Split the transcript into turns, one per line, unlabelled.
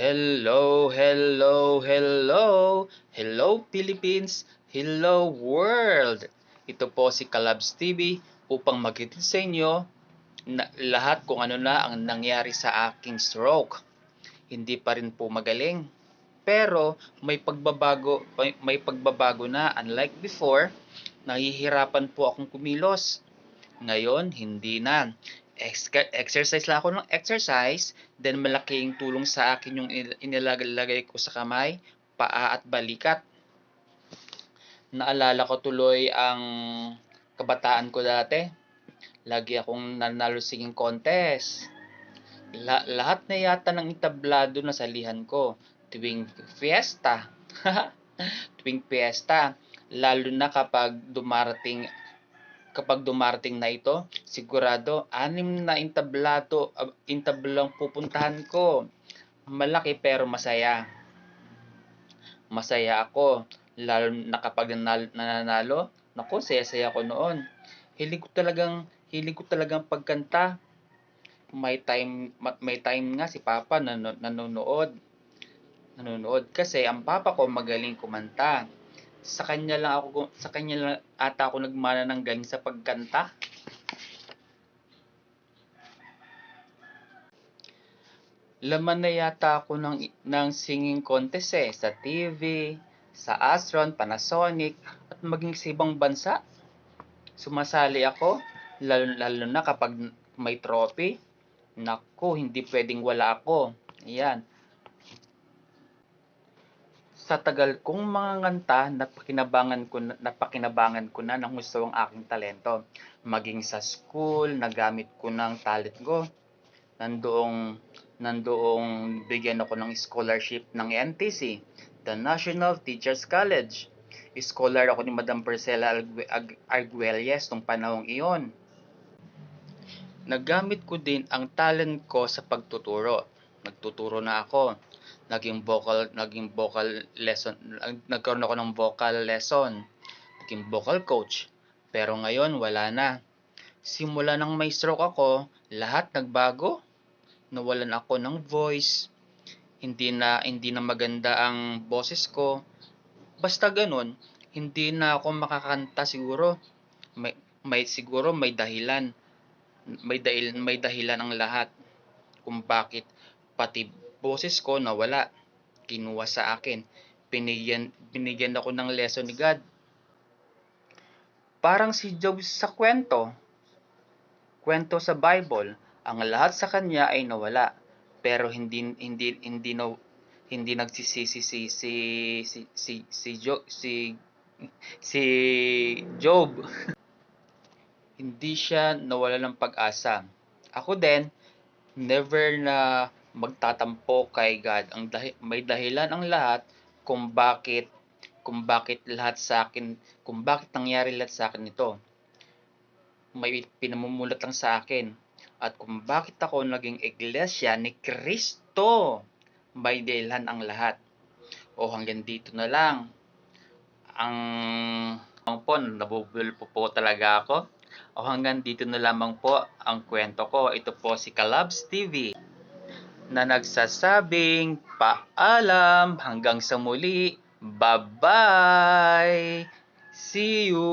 Hello, hello, hello. Hello Philippines, hello world. Ito po si Kalabs TV upang magitid sa inyo na lahat kung ano na ang nangyari sa aking stroke. Hindi pa rin po magaling. Pero may pagbabago, may, may pagbabago na unlike before, nahihirapan po akong kumilos. Ngayon, hindi na. Ex- exercise lang ako ng exercise, then malaking tulong sa akin yung il- inilalagay ko sa kamay, paa at balikat. Naalala ko tuloy ang kabataan ko dati. Lagi akong nanalo singing contest. La- lahat na yata ng itablado na salihan ko tuwing fiesta. tuwing fiesta. Lalo na kapag dumarating kapag dumarating na ito, sigurado anim na intablado, uh, intablang pupuntahan ko. Malaki pero masaya. Masaya ako. Lalo na kapag nanalo, nananalo, naku, saya-saya ko noon. Hilig ko talagang, hilig ko talagang pagkanta. May time, ma- may time nga si Papa nan- nanonood. Nanonood kasi ang Papa ko magaling kumanta sa kanya lang ako sa kanya lang ata ako nagmana ng galing sa pagkanta. Laman na yata ako ng, ng singing contest eh, sa TV, sa Astron, Panasonic, at maging sa ibang bansa. Sumasali ako, lalo, lalo na kapag may trophy. Naku, hindi pwedeng wala ako. Ayan, sa tagal kong mga nganta, napakinabangan ko na, napakinabangan ko na ng gusto ang aking talento. Maging sa school, nagamit ko ng talent ko. Nandoong, nandoong bigyan ako ng scholarship ng NTC, the National Teachers College. Scholar ako ni Madam Ag- Arguelles nung panahong iyon. Nagamit ko din ang talent ko sa pagtuturo. Nagtuturo na ako naging vocal naging vocal lesson nag- nagkaroon ako ng vocal lesson naging vocal coach. Pero ngayon wala na. Simula nang may stroke ako lahat nagbago. Nawalan ako ng voice. Hindi na hindi na maganda ang boses ko. Basta ganun hindi na ako makakanta siguro. May, may siguro may dahilan. May dahil may dahilan ang lahat kung bakit pati boses ko nawala. Kinuha sa akin. Binigyan, binigyan ako ng lesson ni God. Parang si Job sa kwento. Kwento sa Bible. Ang lahat sa kanya ay nawala. Pero hindi hindi hindi no, hindi nagsisisi si si si si si Job si si Job. hindi siya nawala ng pag-asa. Ako din never na magtatampo kay God. Ang dahi- may dahilan ang lahat kung bakit kung bakit lahat sa akin, kung bakit nangyari lahat sa akin ito. May pinamumulat lang sa akin. At kung bakit ako naging iglesia ni Kristo, may dahilan ang lahat. O hanggang dito na lang. Ang ang po, po talaga ako. O hanggang dito na lamang po ang kwento ko. Ito po si Kalabs TV na nagsasabing paalam hanggang sa muli. Bye-bye! See you!